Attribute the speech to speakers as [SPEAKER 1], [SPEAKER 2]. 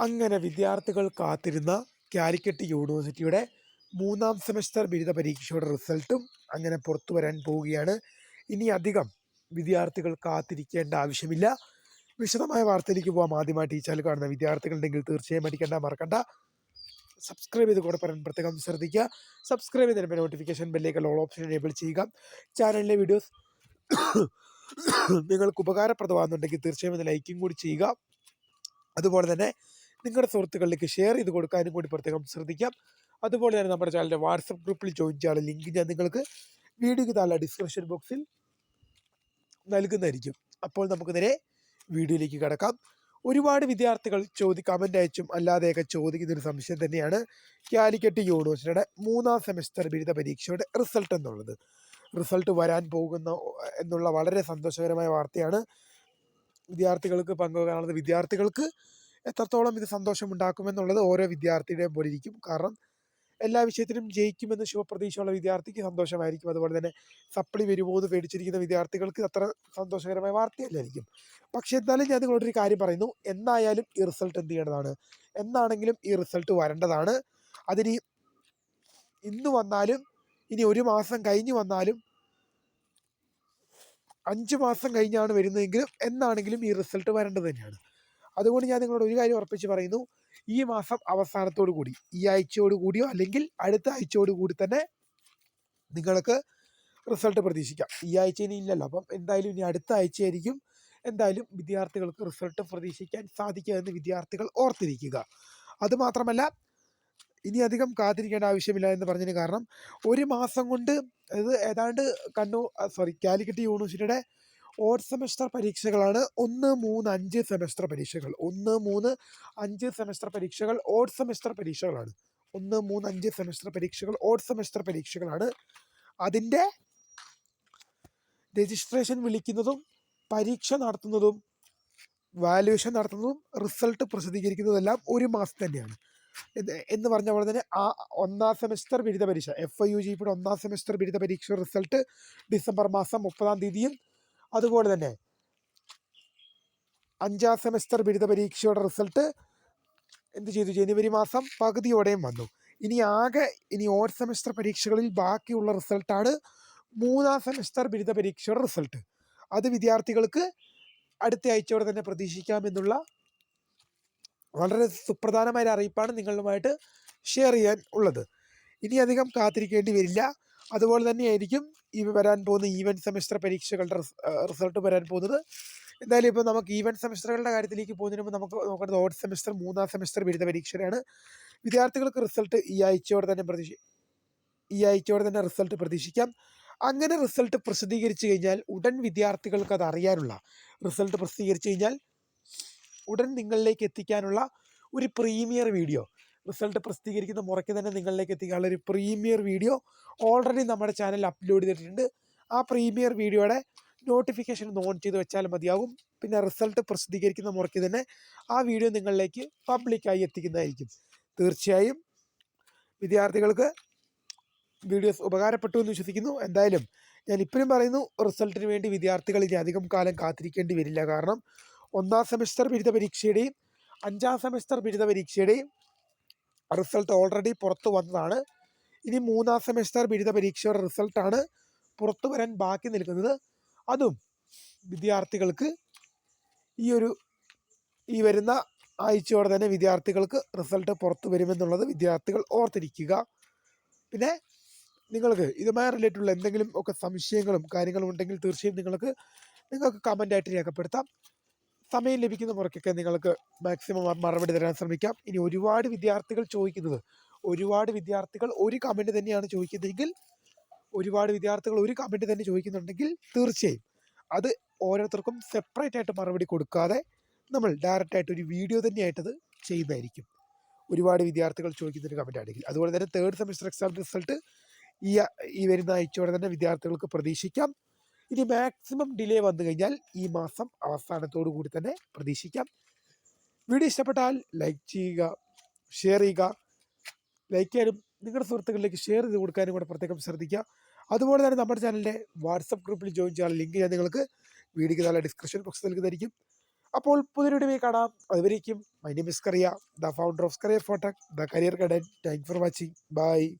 [SPEAKER 1] അങ്ങനെ വിദ്യാർത്ഥികൾ കാത്തിരുന്ന കാലിക്കറ്റ് യൂണിവേഴ്സിറ്റിയുടെ മൂന്നാം സെമസ്റ്റർ ബിരുദ പരീക്ഷയുടെ റിസൾട്ടും അങ്ങനെ പുറത്തു വരാൻ പോവുകയാണ്. ഇനി അധികം വിദ്യാർത്ഥികൾ കാത്തിരിക്കേണ്ട ആവശ്യമില്ല. വിശദമായ വാർത്തയിലേക്ക് പോകാം ആദ്യമായിട്ട് ഈ ചാനൽ കാണുന്ന വിദ്യാർത്ഥികളുണ്ടെങ്കിൽ തീർച്ചയായും അടിക്കണ്ട മറക്കണ്ട. സബ്സ്ക്രൈബ് ചെയ്ത് കൂടെ പറയാൻ പ്രത്യേകം ശ്രദ്ധിക്കുക. സബ്സ്ക്രൈബ് ചെയ്തതിന് നോട്ടിഫിക്കേഷൻ ബെല്ലേക്ക് ഓൾ ഓപ്ഷൻ എനേബിൾ ചെയ്യുക. ചാനലിലെ വീഡിയോസ് നിങ്ങൾക്ക് ഉപകാരപ്രദമാകുന്നുണ്ടെങ്കിൽ തീർച്ചയായും ലൈക്കും കൂടി ചെയ്യുക. അതുപോലെ തന്നെ നിങ്ങളുടെ സുഹൃത്തുക്കളിലേക്ക് ഷെയർ ചെയ്ത് കൊടുക്കാനും കൂടി പ്രത്യേകം ശ്രദ്ധിക്കാം. അതുപോലെ തന്നെ നമ്മുടെ ചാനലിന്റെ വാട്സപ്പ് ഗ്രൂപ്പിൽ ജോയിൻ ചെയ്യാനുള്ള ലിങ്ക് ഞാൻ നിങ്ങൾക്ക് വീഡിയോയ്ക്ക് താഴെ ഡിസ്ക്രിപ്ഷൻ ബോക്സിൽ നൽകുന്നതായിരിക്കും. അപ്പോൾ നമുക്ക് നേരെ വീഡിയോയിലേക്ക് കിടക്കാം. ഒരുപാട് വിദ്യാർത്ഥികൾ ചോദി കമന്റ് അയച്ചും അല്ലാതെയൊക്കെ ചോദിക്കുന്ന ഒരു സംശയം തന്നെയാണ് കാലിക്കറ്റ് യൂണിവേഴ്സിറ്റിയുടെ മൂന്നാം സെമസ്റ്റർ ബിരുദ പരീക്ഷയുടെ റിസൾട്ട് എന്നുള്ളത്. റിസൾട്ട് വരാൻ പോകുന്ന എന്നുള്ള വളരെ സന്തോഷകരമായ വാർത്തയാണ് വിദ്യാർത്ഥികൾക്ക് പങ്കുവെക്കാനുള്ളത്. വിദ്യാർത്ഥികൾക്ക് എത്രത്തോളം ഇത് സന്തോഷമുണ്ടാക്കുമെന്നുള്ളത് ഓരോ വിദ്യാർത്ഥിയുടെയും പോലെ ഇരിക്കും കാരണം എല്ലാ വിഷയത്തിലും ജയിക്കുമെന്ന് ശുഭപ്രതീക്ഷയുള്ള വിദ്യാർത്ഥിക്ക് സന്തോഷമായിരിക്കും. അതുപോലെ തന്നെ സപ്ലി വരുമോ എന്ന് പേടിച്ചിരിക്കുന്ന വിദ്യാർത്ഥികൾക്ക് അത്ര സന്തോഷകരമായ വാർത്തയല്ലായിരിക്കും. പക്ഷേ എന്നാലും ഞാൻ നിങ്ങളോടൊരു കാര്യം പറയുന്നു. എന്നായാലും ഈ റിസൾട്ട് എന്ത് ചെയ്യേണ്ടതാണ്? എന്നാണെങ്കിലും ഈ റിസൾട്ട് വരേണ്ടതാണ്. അതിന് ഇന്ന് വന്നാലും ഇനി ഒരു മാസം കഴിഞ്ഞ് വന്നാലും അഞ്ച് മാസം കഴിഞ്ഞാണ് വരുന്നതെങ്കിലും എന്നാണെങ്കിലും ഈ റിസൾട്ട് വരേണ്ടത് തന്നെയാണ്. അതുകൊണ്ട് ഞാൻ നിങ്ങളോട് ഒരു കാര്യം ഉറപ്പിച്ച് പറയുന്നു. ഈ മാസം അവസാനത്തോടു കൂടി ഈ ആഴ്ചയോട് കൂടിയോ അല്ലെങ്കിൽ അടുത്ത ആഴ്ചയോട് കൂടി തന്നെ നിങ്ങൾക്ക് റിസൾട്ട് പ്രതീക്ഷിക്കാം. ഈ ആഴ്ച ഇനി ഇല്ലല്ലോ. അപ്പം എന്തായാലും ഇനി അടുത്ത ആഴ്ചയായിരിക്കും എന്തായാലും വിദ്യാർത്ഥികൾക്ക് റിസൾട്ട് പ്രതീക്ഷിക്കാൻ സാധിക്കുക എന്ന് വിദ്യാർത്ഥികൾ ഓർത്തിരിക്കുക. അതുമാത്രമല്ല ഇനി അധികം കാത്തിരിക്കേണ്ട ആവശ്യമില്ല എന്ന് പറഞ്ഞതിന് കാരണം ഒരു മാസം കൊണ്ട് അത് ഏതാണ്ട് കണ്ണൂർ സോറി കാലിക്കറ്റ് യൂണിവേഴ്സിറ്റിയുടെ ഓഡ് സെമസ്റ്റർ പരീക്ഷകളാണ്. ഒന്ന് മൂന്ന് അഞ്ച് സെമസ്റ്റർ പരീക്ഷകൾ. ഒന്ന് മൂന്ന് അഞ്ച് സെമസ്റ്റർ പരീക്ഷകൾ ഓഡ് സെമസ്റ്റർ പരീക്ഷകളാണ്. ഒന്ന് മൂന്ന് അഞ്ച് സെമസ്റ്റർ പരീക്ഷകൾ ഓഡ് സെമസ്റ്റർ പരീക്ഷകളാണ്. അതിന്റെ രജിസ്ട്രേഷൻ വിളിക്കുന്നതും പരീക്ഷ നടത്തുന്നതും വാല്യുവേഷൻ നടത്തുന്നതും റിസൾട്ട് പ്രസിദ്ധീകരിക്കുന്നതെല്ലാം ഒരു മാസം തന്നെയാണ്. എന്ന് പറഞ്ഞ പോലെ തന്നെ ആ ഒന്നാം സെമസ്റ്റർ ബിരുദ പരീക്ഷ എഫ് ഐ യു ജിയുടെ ഒന്നാം സെമസ്റ്റർ ബിരുദ പരീക്ഷ റിസൾട്ട് ഡിസംബർ മാസം മുപ്പതാം തീയതിയും അതുപോലെ തന്നെ അഞ്ചാം സെമസ്റ്റർ ബിരുദ പരീക്ഷയുടെ റിസൾട്ട് എന്ത് ചെയ്തു? ജനുവരി മാസം പകുതിയോടെയും വന്നു. ഇനി ആകെ ഇനി ഓർ സെമസ്റ്റർ പരീക്ഷകളിൽ ബാക്കിയുള്ള റിസൾട്ടാണ് മൂന്നാം സെമസ്റ്റർ ബിരുദ പരീക്ഷയുടെ റിസൾട്ട്. അത് വിദ്യാർത്ഥികൾക്ക് അടുത്ത ആഴ്ചയോടെ തന്നെ പ്രതീക്ഷിക്കാമെന്നുള്ള വളരെ സുപ്രധാനമായ അറിയിപ്പാണ് നിങ്ങളുമായിട്ട് ഷെയർ ചെയ്യാൻ ഉള്ളത്. ഇനി അധികം കാത്തിരിക്കേണ്ടി വരില്ല. അതുപോലെ തന്നെയായിരിക്കും ഈ വരാൻ പോകുന്ന ഈവന്റ് സെമിസ്റ്റർ പരീക്ഷകളുടെ റിസൾട്ട് വരാൻ പോകുന്നത്. എന്തായാലും ഇപ്പോൾ നമുക്ക് ഈവന്റ് സെമിസ്റ്ററുകളുടെ കാര്യത്തിലേക്ക് പോകുന്നതിന് മുമ്പ് നമുക്ക് നോക്കേണ്ടത് ഓഡ് സെമിസ്റ്റർ മൂന്നാം സെമിസ്റ്റർ ബിരുദ പരീക്ഷയാണ് വിദ്യാർത്ഥികൾക്ക് റിസൾട്ട് ഈ ആഴ്ചയോടെ തന്നെ പ്രതീക്ഷ ഈ ആഴ്ചയോടെ തന്നെ റിസൾട്ട് പ്രതീക്ഷിക്കാം. അങ്ങനെ റിസൾട്ട് പ്രസിദ്ധീകരിച്ചു കഴിഞ്ഞാൽ ഉടൻ വിദ്യാർത്ഥികൾക്ക് അത് അറിയാനുള്ള റിസൾട്ട് പ്രസിദ്ധീകരിച്ചു കഴിഞ്ഞാൽ ഉടൻ നിങ്ങളിലേക്ക് എത്തിക്കാനുള്ള ഒരു പ്രീമിയർ വീഡിയോ റിസൾട്ട് പ്രസിദ്ധീകരിക്കുന്ന മുറയ്ക്ക് തന്നെ നിങ്ങളിലേക്ക് എത്തിക്കാനുള്ള ഒരു പ്രീമിയർ വീഡിയോ ഓൾറെഡി നമ്മുടെ ചാനൽ അപ്ലോഡ് ചെയ്തിട്ടുണ്ട്. ആ പ്രീമിയർ വീഡിയോയുടെ നോട്ടിഫിക്കേഷൻ ഒന്ന് ഓൺ ചെയ്ത് വെച്ചാൽ മതിയാകും പിന്നെ റിസൾട്ട് പ്രസിദ്ധീകരിക്കുന്ന മുറയ്ക്ക് തന്നെ ആ വീഡിയോ നിങ്ങളിലേക്ക് പബ്ലിക്കായി എത്തിക്കുന്നതായിരിക്കും. തീർച്ചയായും വിദ്യാർത്ഥികൾക്ക് വീഡിയോസ് ഉപകാരപ്പെട്ടു എന്ന് വിശ്വസിക്കുന്നു. എന്തായാലും ഞാൻ ഇപ്പോഴും പറയുന്നു റിസൾട്ടിന് വേണ്ടി വിദ്യാർത്ഥികൾ ഇനി അധികം കാലം കാത്തിരിക്കേണ്ടി വരില്ല. കാരണം ഒന്നാം സെമസ്റ്റർ ബിരുദ പരീക്ഷയുടെയും അഞ്ചാം സെമസ്റ്റർ ബിരുദ പരീക്ഷയുടെയും റിസൾട്ട് ഓൾറെഡി പുറത്തു വന്നതാണ്. ഇനി മൂന്നാം സെമസ്റ്റർ ബിരുദ പരീക്ഷയുടെ റിസൾട്ടാണ് പുറത്തു വരാൻ ബാക്കി നിൽക്കുന്നത്. അതും വിദ്യാർത്ഥികൾക്ക് ഈ ഒരു ഈ വരുന്ന ആഴ്ചയോടെ തന്നെ വിദ്യാർത്ഥികൾക്ക് റിസൾട്ട് പുറത്തു വരുമെന്നുള്ളത് വിദ്യാർത്ഥികൾ ഓർത്തിരിക്കുക. പിന്നെ നിങ്ങൾക്ക് ഇതുമായി റിലേറ്റുള്ള എന്തെങ്കിലും ഒക്കെ സംശയങ്ങളും കാര്യങ്ങളും ഉണ്ടെങ്കിൽ തീർച്ചയായും നിങ്ങൾക്ക് നിങ്ങൾക്ക് കമന്റായിട്ട് രേഖപ്പെടുത്താം. സമയം ലഭിക്കുന്ന മുറയ്ക്കൊക്കെ നിങ്ങൾക്ക് മാക്സിമം മറുപടി തരാൻ ശ്രമിക്കാം. ഇനി ഒരുപാട് വിദ്യാർത്ഥികൾ ചോദിക്കുന്നത് ഒരുപാട് വിദ്യാർത്ഥികൾ ഒരു കമന്റ് തന്നെയാണ് ചോദിക്കുന്നതെങ്കിൽ ഒരുപാട് വിദ്യാർത്ഥികൾ ഒരു കമന്റ് തന്നെ ചോദിക്കുന്നുണ്ടെങ്കിൽ തീർച്ചയായും അത് ഓരോരുത്തർക്കും സെപ്പറേറ്റ് ആയിട്ട് മറുപടി കൊടുക്കാതെ നമ്മൾ ഡയറക്റ്റ് ആയിട്ട് ഒരു വീഡിയോ തന്നെയായിട്ടത് ചെയ്യുന്നതായിരിക്കും. ഒരുപാട് വിദ്യാർത്ഥികൾ ചോദിക്കുന്ന ഒരു കമന്റ് ആണെങ്കിൽ. അതുപോലെ തന്നെ തേർഡ് സെമിസ്റ്റർ എക്സാം റിസൾട്ട് ഈ ഈ വരുന്ന ആഴ്ചയോടെ തന്നെ വിദ്യാർത്ഥികൾക്ക് പ്രതീക്ഷിക്കാം. ഇനി മാക്സിമം ഡിലേ വന്നു കഴിഞ്ഞാൽ ഈ മാസം അവസാനത്തോടു കൂടി തന്നെ പ്രതീക്ഷിക്കാം. വീഡിയോ ഇഷ്ടപ്പെട്ടാൽ ലൈക്ക് ചെയ്യുക ഷെയർ ചെയ്യുക ലൈക്ക് ചെയ്യാനും നിങ്ങളുടെ സുഹൃത്തുക്കളിലേക്ക് ഷെയർ ചെയ്ത് കൊടുക്കാനും കൂടെ പ്രത്യേകം ശ്രദ്ധിക്കുക. അതുപോലെ തന്നെ നമ്മുടെ ചാനലിന്റെ വാട്സപ്പ് ഗ്രൂപ്പിൽ ജോയിൻ ചെയ്യാനുള്ള ലിങ്ക് ഞാൻ നിങ്ങൾക്ക് വീഡിയോക്ക് നല്ല ഡിസ്ക്രിപ്ഷൻ ബോക്സ് നൽകുന്നതായിരിക്കും അപ്പോൾ പുതിയൊരു വീഡിയോ കാണാം. അതുവരേക്കും my name is Kariya the founder of career ഫോട്ടക് the career guidance thank for watching bye